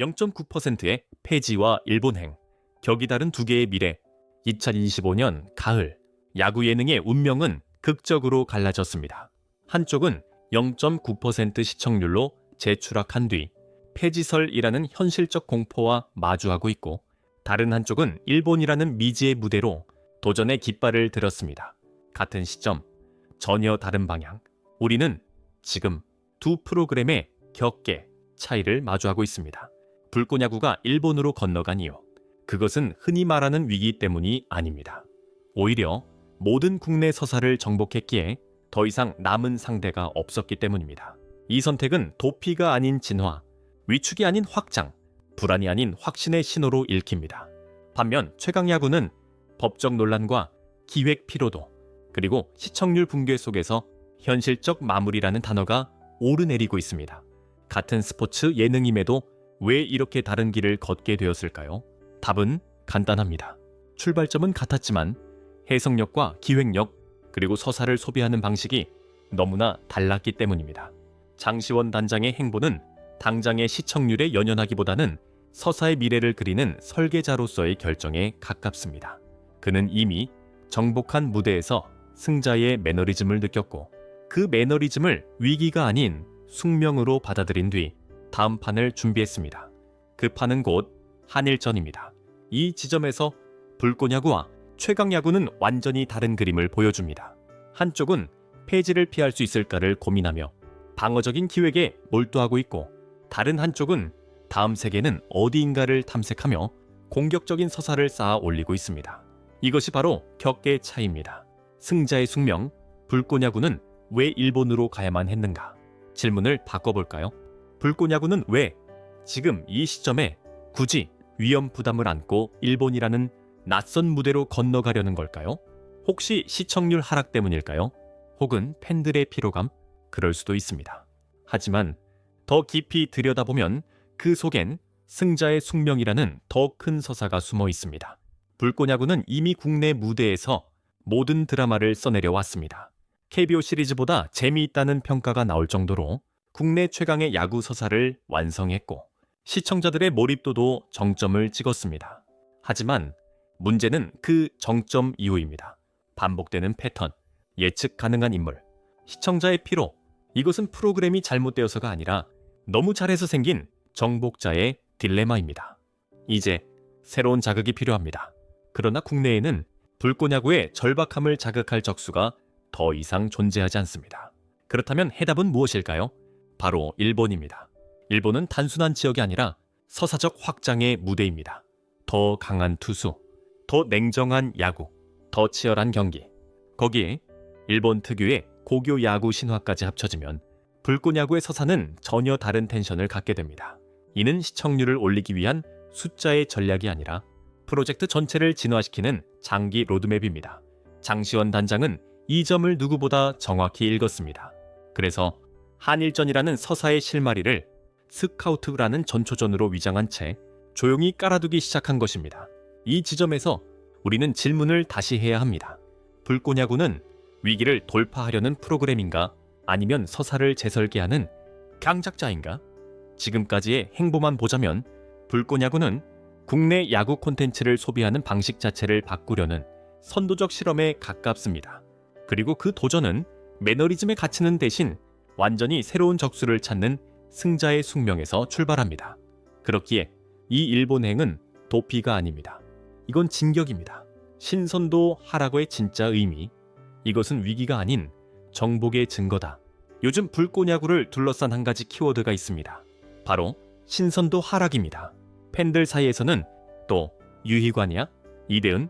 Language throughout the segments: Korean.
0.9%의 폐지와 일본행, 격이 다른 두 개의 미래, 2025년 가을, 야구 예능의 운명은 극적으로 갈라졌습니다. 한쪽은 0.9% 시청률로 재추락한 뒤 폐지설이라는 현실적 공포와 마주하고 있고 다른 한쪽은 일본이라는 미지의 무대로 도전의 깃발을 들었습니다. 같은 시점, 전혀 다른 방향. 우리는 지금 두 프로그램의 격계 차이를 마주하고 있습니다. 불꽃야구가 일본으로 건너간 이유. 그것은 흔히 말하는 위기 때문이 아닙니다. 오히려 모든 국내 서사를 정복했기에 더 이상 남은 상대가 없었기 때문입니다. 이 선택은 도피가 아닌 진화, 위축이 아닌 확장, 불안이 아닌 확신의 신호로 읽힙니다. 반면 최강야구는 법적 논란과 기획 피로도, 그리고 시청률 붕괴 속에서 현실적 마무리라는 단어가 오르내리고 있습니다. 같은 스포츠 예능임에도 왜 이렇게 다른 길을 걷게 되었을까요? 답은 간단합니다. 출발점은 같았지만 해석력과 기획력, 그리고 서사를 소비하는 방식이 너무나 달랐기 때문입니다. 장시원 단장의 행보는 당장의 시청률에 연연하기보다는 서사의 미래를 그리는 설계자로서의 결정에 가깝습니다. 그는 이미 정복한 무대에서 승자의 매너리즘을 느꼈고 그 매너리즘을 위기가 아닌 숙명으로 받아들인 뒤 다음 판을 준비했습니다. 그 판은 곧 한일전입니다. 이 지점에서 불꽃야구와 최강야구는 완전히 다른 그림을 보여줍니다. 한쪽은 폐지를 피할 수 있을까를 고민하며 방어적인 기획에 몰두하고 있고 다른 한쪽은 다음 세계는 어디인가를 탐색하며 공격적인 서사를 쌓아 올리고 있습니다. 이것이 바로 격계의 차이입니다. 승자의 숙명, 불꽃야구는 왜 일본으로 가야만 했는가? 질문을 바꿔볼까요? 불꽃야구는 왜 지금 이 시점에 굳이 위험 부담을 안고 일본이라는 낯선 무대로 건너가려는 걸까요? 혹시 시청률 하락 때문일까요? 혹은 팬들의 피로감? 그럴 수도 있습니다. 하지만 더 깊이 들여다보면 그 속엔 승자의 숙명이라는 더 큰 서사가 숨어 있습니다. 불꽃야구는 이미 국내 무대에서 모든 드라마를 써내려 왔습니다. KBO 시리즈보다 재미있다는 평가가 나올 정도로 국내 최강의 야구 서사를 완성했고 시청자들의 몰입도도 정점을 찍었습니다. 하지만 문제는 그 정점 이후입니다. 반복되는 패턴, 예측 가능한 인물, 시청자의 피로. 이것은 프로그램이 잘못되어서가 아니라 너무 잘해서 생긴 정복자의 딜레마입니다. 이제 새로운 자극이 필요합니다. 그러나 국내에는 불꽃야구의 절박함을 자극할 적수가 더 이상 존재하지 않습니다. 그렇다면 해답은 무엇일까요? 바로 일본입니다. 일본은 단순한 지역이 아니라 서사적 확장의 무대입니다. 더 강한 투수, 더 냉정한 야구, 더 치열한 경기. 거기에 일본 특유의 고교 야구 신화까지 합쳐지면 불꽃 야구의 서사는 전혀 다른 텐션을 갖게 됩니다. 이는 시청률을 올리기 위한 숫자의 전략이 아니라 프로젝트 전체를 진화시키는 장기 로드맵입니다. 장시원 단장은 이 점을 누구보다 정확히 읽었습니다. 그래서 한일전이라는 서사의 실마리를 스카우트라는 전초전으로 위장한 채 조용히 깔아두기 시작한 것입니다. 이 지점에서 우리는 질문을 다시 해야 합니다. 불꽃야구는 위기를 돌파하려는 프로그램인가 아니면 서사를 재설계하는 강작자인가? 지금까지의 행보만 보자면 불꽃야구는 국내 야구 콘텐츠를 소비하는 방식 자체를 바꾸려는 선도적 실험에 가깝습니다. 그리고 그 도전은 매너리즘에 갇히는 대신 완전히 새로운 적수를 찾는 승자의 숙명에서 출발합니다. 그렇기에 이 일본행은 도피가 아닙니다. 이건 진격입니다. 신선도 하라고의 진짜 의미. 이것은 위기가 아닌 정복의 증거다. 요즘 불꽃야구를 둘러싼 한 가지 키워드가 있습니다. 바로 신선도 하락입니다. 팬들 사이에서는 또 유희관이야? 이대은?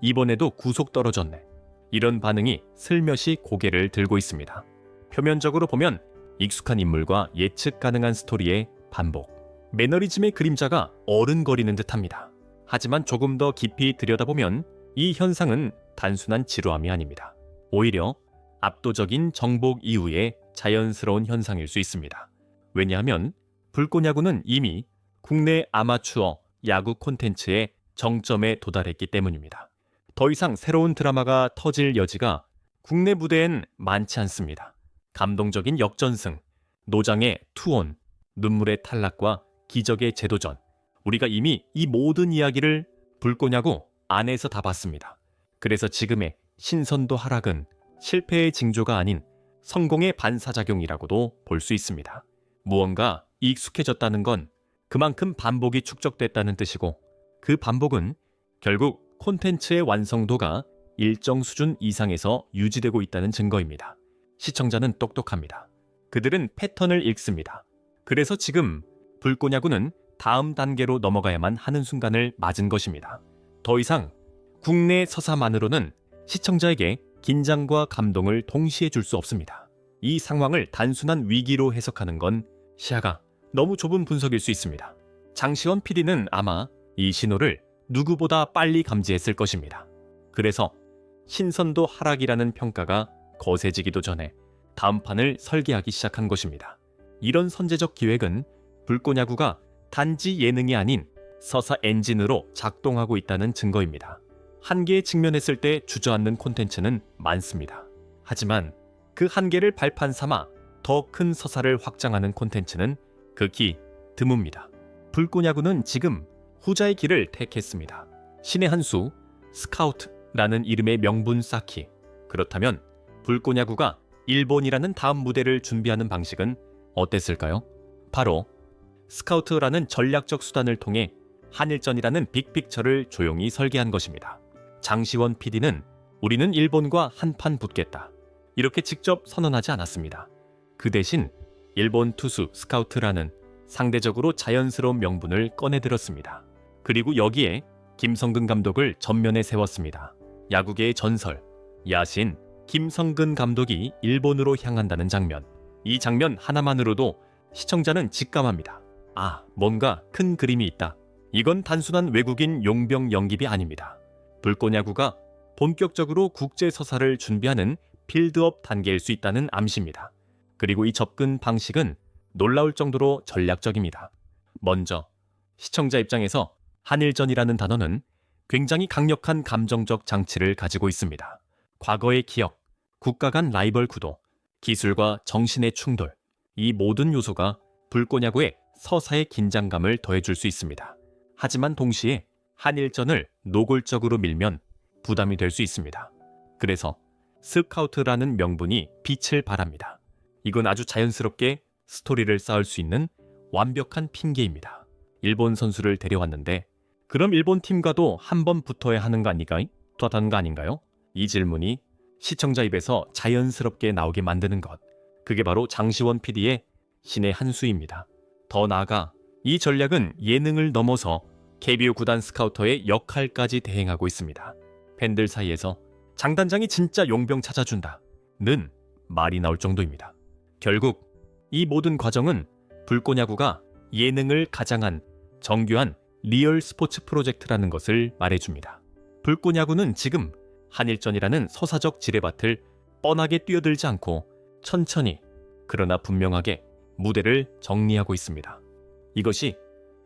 이번에도 구속 떨어졌네. 이런 반응이 슬며시 고개를 들고 있습니다. 표면적으로 보면 익숙한 인물과 예측 가능한 스토리의 반복. 매너리즘의 그림자가 어른거리는 듯합니다. 하지만 조금 더 깊이 들여다보면 이 현상은 단순한 지루함이 아닙니다. 오히려 압도적인 정복 이후의 자연스러운 현상일 수 있습니다. 왜냐하면 불꽃야구는 이미 국내 아마추어 야구 콘텐츠의 정점에 도달했기 때문입니다. 더 이상 새로운 드라마가 터질 여지가 국내 무대엔 많지 않습니다. 감동적인 역전승, 노장의 투혼, 눈물의 탈락과 기적의 재도전. 우리가 이미 이 모든 이야기를 불꽃야구 안에서 다 봤습니다. 그래서 지금의 신선도 하락은 실패의 징조가 아닌 성공의 반사작용이라고도 볼 수 있습니다. 무언가 익숙해졌다는 건 그만큼 반복이 축적됐다는 뜻이고 그 반복은 결국 콘텐츠의 완성도가 일정 수준 이상에서 유지되고 있다는 증거입니다. 시청자는 똑똑합니다. 그들은 패턴을 읽습니다. 그래서 지금 불꽃야구는 다음 단계로 넘어가야만 하는 순간을 맞은 것입니다. 더 이상 국내 서사만으로는 시청자에게 긴장과 감동을 동시에 줄 수 없습니다. 이 상황을 단순한 위기로 해석하는 건 시야가 너무 좁은 분석일 수 있습니다. 장시원 PD는 아마 이 신호를 누구보다 빨리 감지했을 것입니다. 그래서 신선도 하락이라는 평가가 거세지기도 전에 다음 판을 설계하기 시작한 것입니다. 이런 선제적 기획은 불꽃야구가 단지 예능이 아닌 서사 엔진으로 작동하고 있다는 증거입니다. 한계에 직면했을 때 주저앉는 콘텐츠는 많습니다. 하지만 그 한계를 발판 삼아 더 큰 서사를 확장하는 콘텐츠는 극히 드뭅니다. 불꽃야구는 지금 후자의 길을 택했습니다. 신의 한 수, 스카우트라는 이름의 명분 쌓기. 그렇다면 불꽃야구가 일본이라는 다음 무대를 준비하는 방식은 어땠을까요? 바로 스카우트라는 전략적 수단을 통해 한일전이라는 빅픽처를 조용히 설계한 것입니다. 장시원 PD는 우리는 일본과 한판 붙겠다. 이렇게 직접 선언하지 않았습니다. 그 대신 일본 투수 스카우트라는 상대적으로 자연스러운 명분을 꺼내들었습니다. 그리고 여기에 김성근 감독을 전면에 세웠습니다. 야구계의 전설, 야신 김성근 감독이 일본으로 향한다는 장면. 이 장면 하나만으로도 시청자는 직감합니다. 아, 뭔가 큰 그림이 있다. 이건 단순한 외국인 용병 연기비 아닙니다. 불꽃야구가 본격적으로 국제 서사를 준비하는 필드업 단계일 수 있다는 암시입니다. 그리고 이 접근 방식은 놀라울 정도로 전략적입니다. 먼저 시청자 입장에서 한일전이라는 단어는 굉장히 강력한 감정적 장치를 가지고 있습니다. 과거의 기억, 국가 간 라이벌 구도, 기술과 정신의 충돌, 이 모든 요소가 불꽃야구의 서사의 긴장감을 더해줄 수 있습니다. 하지만 동시에 한일전을 노골적으로 밀면 부담이 될 수 있습니다. 그래서 스카우트라는 명분이 빛을 발합니다. 이건 아주 자연스럽게 스토리를 쌓을 수 있는 완벽한 핑계입니다. 일본 선수를 데려왔는데 그럼 일본 팀과도 한 번 붙어야 하는 거 아닌가요? 도하는 거 아닌가요? 이 질문이 시청자 입에서 자연스럽게 나오게 만드는 것. 그게 바로 장시원 PD의 신의 한 수입니다. 더 나아가 이 전략은 예능을 넘어서 KBO 구단 스카우터의 역할까지 대행하고 있습니다. 팬들 사이에서 장 단장이 진짜 용병 찾아준다.는 말이 나올 정도입니다. 결국 이 모든 과정은 불꽃야구가 예능을 가장한 정교한 리얼 스포츠 프로젝트라는 것을 말해줍니다. 불꽃야구는 지금 한일전이라는 서사적 지뢰밭을 뻔하게 뛰어들지 않고 천천히 그러나 분명하게 무대를 정리하고 있습니다. 이것이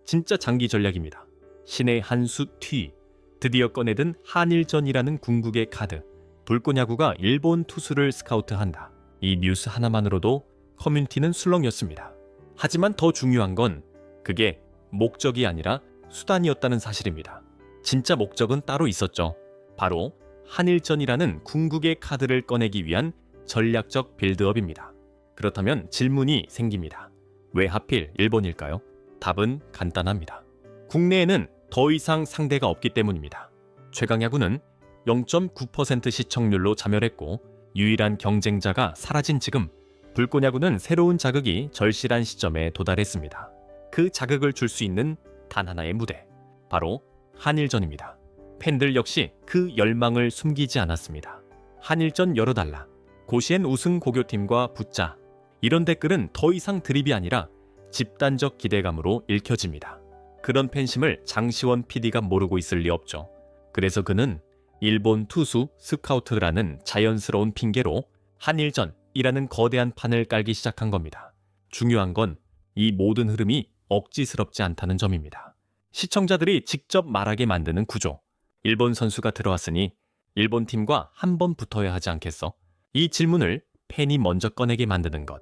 진짜 장기 전략입니다. 신의 한수 튀 드디어 꺼내든 한일전이라는 궁극의 카드 불꽃야구가 일본 투수를 스카우트한다. 이 뉴스 하나만으로도 커뮤니티는 술렁였습니다. 하지만 더 중요한 건 그게 목적이 아니라 수단이었다는 사실입니다. 진짜 목적은 따로 있었죠. 바로 한일전이라는 궁극의 카드를 꺼내기 위한 전략적 빌드업입니다. 그렇다면 질문이 생깁니다. 왜 하필 일본일까요? 답은 간단합니다. 국내에는 더 이상 상대가 없기 때문입니다. 최강야구는 0.9% 시청률로 자멸했고 유일한 경쟁자가 사라진 지금 불꽃야구는 새로운 자극이 절실한 시점에 도달했습니다. 그 자극을 줄 수 있는 단 하나의 무대, 바로 한일전입니다. 팬들 역시 그 열망을 숨기지 않았습니다. 한일전 열어달라. 고시엔 우승 고교팀과 붙자. 이런 댓글은 더 이상 드립이 아니라 집단적 기대감으로 읽혀집니다. 그런 팬심을 장시원 PD가 모르고 있을 리 없죠. 그래서 그는 일본 투수 스카우트라는 자연스러운 핑계로 한일전이라는 거대한 판을 깔기 시작한 겁니다. 중요한 건 이 모든 흐름이 억지스럽지 않다는 점입니다. 시청자들이 직접 말하게 만드는 구조. 일본 선수가 들어왔으니 일본 팀과 한 번 붙어야 하지 않겠어? 이 질문을 팬이 먼저 꺼내게 만드는 것.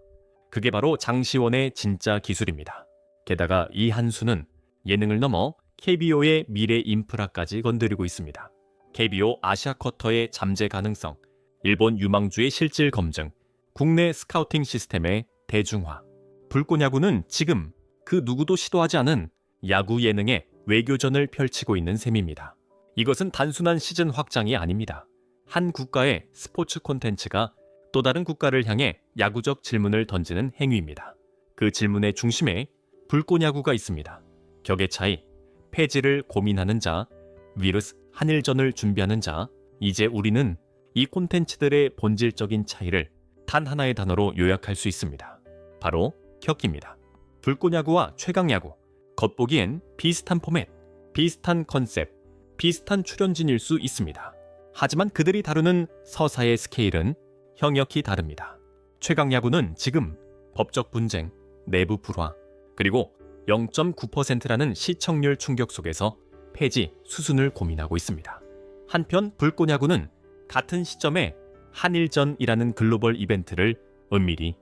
그게 바로 장시원의 진짜 기술입니다. 게다가 이 한수는 예능을 넘어 KBO의 미래 인프라까지 건드리고 있습니다. KBO 아시아 쿼터의 잠재 가능성, 일본 유망주의 실질 검증, 국내 스카우팅 시스템의 대중화. 불꽃야구는 지금 그 누구도 시도하지 않은 야구 예능의 외교전을 펼치고 있는 셈입니다. 이것은 단순한 시즌 확장이 아닙니다. 한 국가의 스포츠 콘텐츠가 또 다른 국가를 향해 야구적 질문을 던지는 행위입니다. 그 질문의 중심에 불꽃야구가 있습니다. 격의 차이, 폐지를 고민하는 자, 위르스 한일전을 준비하는 자, 이제 우리는 이 콘텐츠들의 본질적인 차이를 단 하나의 단어로 요약할 수 있습니다. 바로 격입니다. 불꽃야구와 최강야구, 겉보기엔 비슷한 포맷, 비슷한 컨셉, 비슷한 출연진일 수 있습니다. 하지만 그들이 다루는 서사의 스케일은 형역히 다릅니다. 최강야구는 지금 법적 분쟁, 내부 불화, 그리고 0.9%라는 시청률 충격 속에서 폐지, 수순을 고민하고 있습니다. 한편 불꽃야구는 같은 시점에 한일전이라는 글로벌 이벤트를 은밀히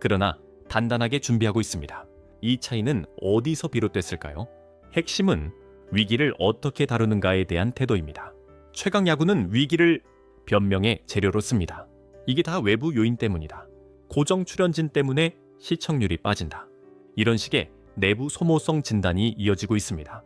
그러나 단단하게 준비하고 있습니다. 이 차이는 어디서 비롯됐을까요? 핵심은 위기를 어떻게 다루는가에 대한 태도입니다. 최강 야구는 위기를 변명의 재료로 씁니다. 이게 다 외부 요인 때문이다. 고정 출연진 때문에 시청률이 빠진다. 이런 식의 내부 소모성 진단이 이어지고 있습니다.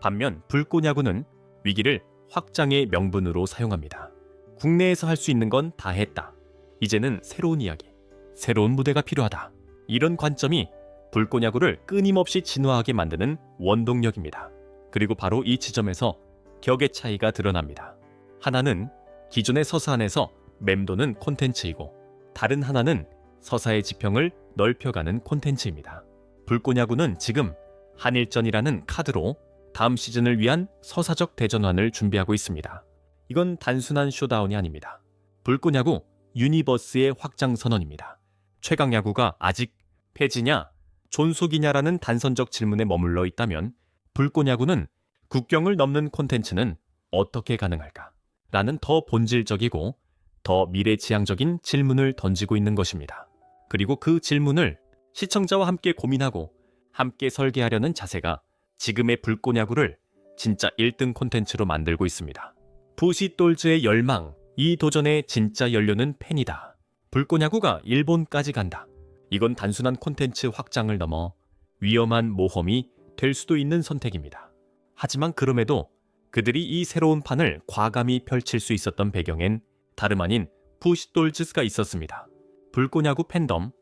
반면 불꽃야구는 위기를 확장의 명분으로 사용합니다. 국내에서 할 수 있는 건 다 했다. 이제는 새로운 이야기, 새로운 무대가 필요하다. 이런 관점이 불꽃야구를 끊임없이 진화하게 만드는 원동력입니다. 그리고 바로 이 지점에서 격의 차이가 드러납니다. 하나는 기존의 서사 안에서 맴도는 콘텐츠이고 다른 하나는 서사의 지평을 넓혀가는 콘텐츠입니다. 불꽃야구는 지금 한일전이라는 카드로 다음 시즌을 위한 서사적 대전환을 준비하고 있습니다. 이건 단순한 쇼다운이 아닙니다. 불꽃야구 유니버스의 확장 선언입니다. 최강 야구가 아직 폐지냐, 존속이냐라는 단선적 질문에 머물러 있다면 불꽃야구는 국경을 넘는 콘텐츠는 어떻게 가능할까? 라는 더 본질적이고 더 미래지향적인 질문을 던지고 있는 것입니다. 그리고 그 질문을 시청자와 함께 고민하고 함께 설계하려는 자세가 지금의 불꽃야구를 진짜 1등 콘텐츠로 만들고 있습니다. 부시돌즈의 열망, 이 도전의 진짜 연료는 팬이다. 불꽃야구가 일본까지 간다. 이건 단순한 콘텐츠 확장을 넘어 위험한 모험이 될 수도 있는 선택입니다. 하지만 그럼에도 그들이 이 새로운 판을 과감히 펼칠 수 있었던 배경엔 다름 아닌 부시돌즈가 있었습니다. 불꽃야구 팬덤,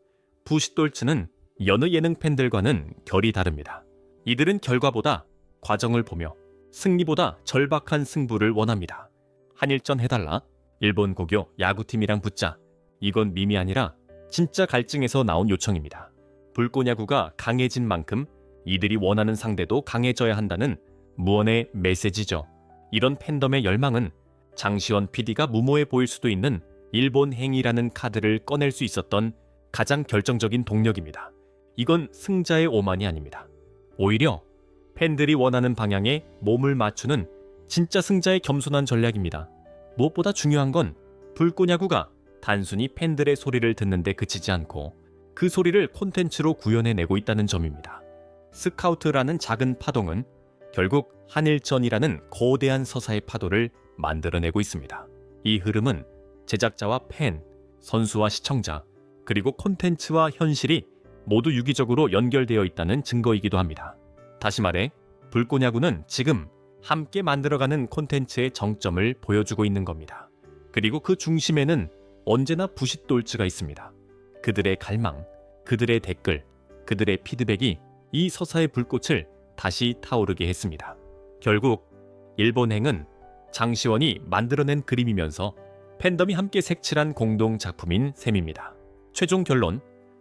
부시돌츠는 여느 예능 팬들과는 결이 다릅니다. 이들은 결과보다 과정을 보며 승리보다 절박한 승부를 원합니다. 한일전 해달라. 일본 고교 야구팀이랑 붙자. 이건 밈이 아니라 진짜 갈증에서 나온 요청입니다. 불꽃야구가 강해진 만큼 이들이 원하는 상대도 강해져야 한다는 무언의 메시지죠. 이런 팬덤의 열망은 장시원 PD가 무모해 보일 수도 있는 일본 행위라는 카드를 꺼낼 수 있었던 가장 결정적인 동력입니다. 이건 승자의 오만이 아닙니다. 오히려 팬들이 원하는 방향에 몸을 맞추는 진짜 승자의 겸손한 전략입니다. 무엇보다 중요한 건 불꽃야구가 단순히 팬들의 소리를 듣는데 그치지 않고 그 소리를 콘텐츠로 구현해내고 있다는 점입니다. 스카우트라는 작은 파동은 결국 한일전이라는 거대한 서사의 파도를 만들어내고 있습니다. 이 흐름은 제작자와 팬, 선수와 시청자, 그리고 콘텐츠와 현실이 모두 유기적으로 연결되어 있다는 증거이기도 합니다. 다시 말해, 불꽃야구는 지금 함께 만들어가는 콘텐츠의 정점을 보여주고 있는 겁니다. 그리고 그 중심에는 언제나 부싯돌츠가 있습니다. 그들의 갈망, 그들의 댓글, 그들의 피드백이 이 서사의 불꽃을 다시 타오르게 했습니다. 결국 일본행은 장시원이 만들어낸 그림이면서 팬덤이 함께 색칠한 공동 작품인 셈입니다. 최종 결론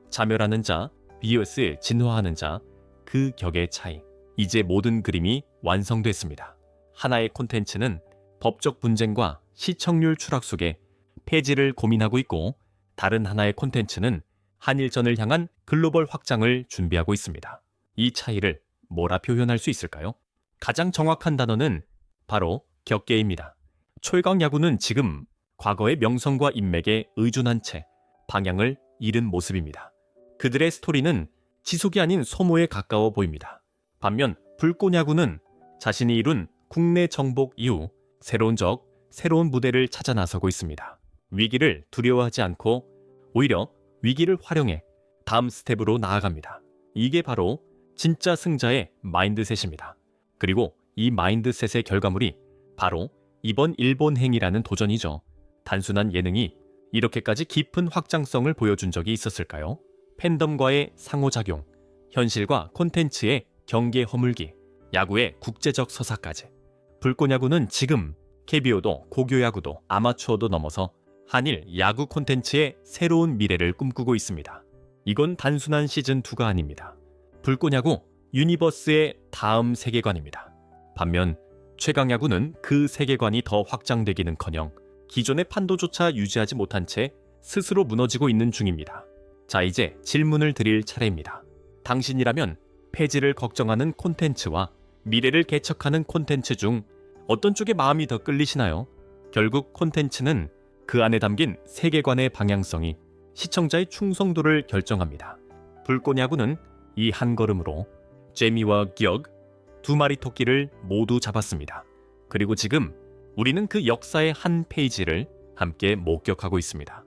자멸하는 자 vs 진화하는 자 그 격의 차이 이제 모든 그림이 완성됐습니다. 하나의 콘텐츠는 법적 분쟁과 시청률 추락 속에 폐지를 고민하고 있고 다른 하나의 콘텐츠는 한일전을 향한 글로벌 확장을 준비하고 있습니다. 이 차이를 뭐라 표현할 수 있을까요? 가장 정확한 단어는 바로 격계입니다. 철강 야구는 지금 과거의 명성과 인맥에 의존한 채 방향을 잃은 모습입니다. 그들의 스토리는 지속이 아닌 소모에 가까워 보입니다. 반면 불꽃야구는 자신이 이룬 국내 정복 이후 새로운 적, 새로운 무대를 찾아 나서고 있습니다. 위기를 두려워하지 않고 오히려 위기를 활용해 다음 스텝으로 나아갑니다. 이게 바로 진짜 승자의 마인드셋입니다. 그리고 이 마인드셋의 결과물이 바로 이번 일본행이라는 도전이죠. 단순한 예능이 이렇게까지 깊은 확장성을 보여준 적이 있었을까요? 팬덤과의 상호작용, 현실과 콘텐츠의 경계 허물기, 야구의 국제적 서사까지. 불꽃야구는 지금 KBO도 고교야구도 아마추어도 넘어서 한일 야구 콘텐츠의 새로운 미래를 꿈꾸고 있습니다. 이건 단순한 시즌2가 아닙니다. 불꽃야구 유니버스의 다음 세계관입니다. 반면 최강야구는 그 세계관이 더 확장되기는커녕 기존의 판도조차 유지하지 못한 채 스스로 무너지고 있는 중입니다. 자, 이제 질문을 드릴 차례입니다. 당신이라면 폐지를 걱정하는 콘텐츠와 미래를 개척하는 콘텐츠 중 어떤 쪽에 마음이 더 끌리시나요? 결국 콘텐츠는 그 안에 담긴 세계관의 방향성이 시청자의 충성도를 결정합니다. 불꽃야구는 이 한 걸음으로 재미와 기억 두 마리 토끼를 모두 잡았습니다. 그리고 지금 우리는 그 역사의 한 페이지를 함께 목격하고 있습니다.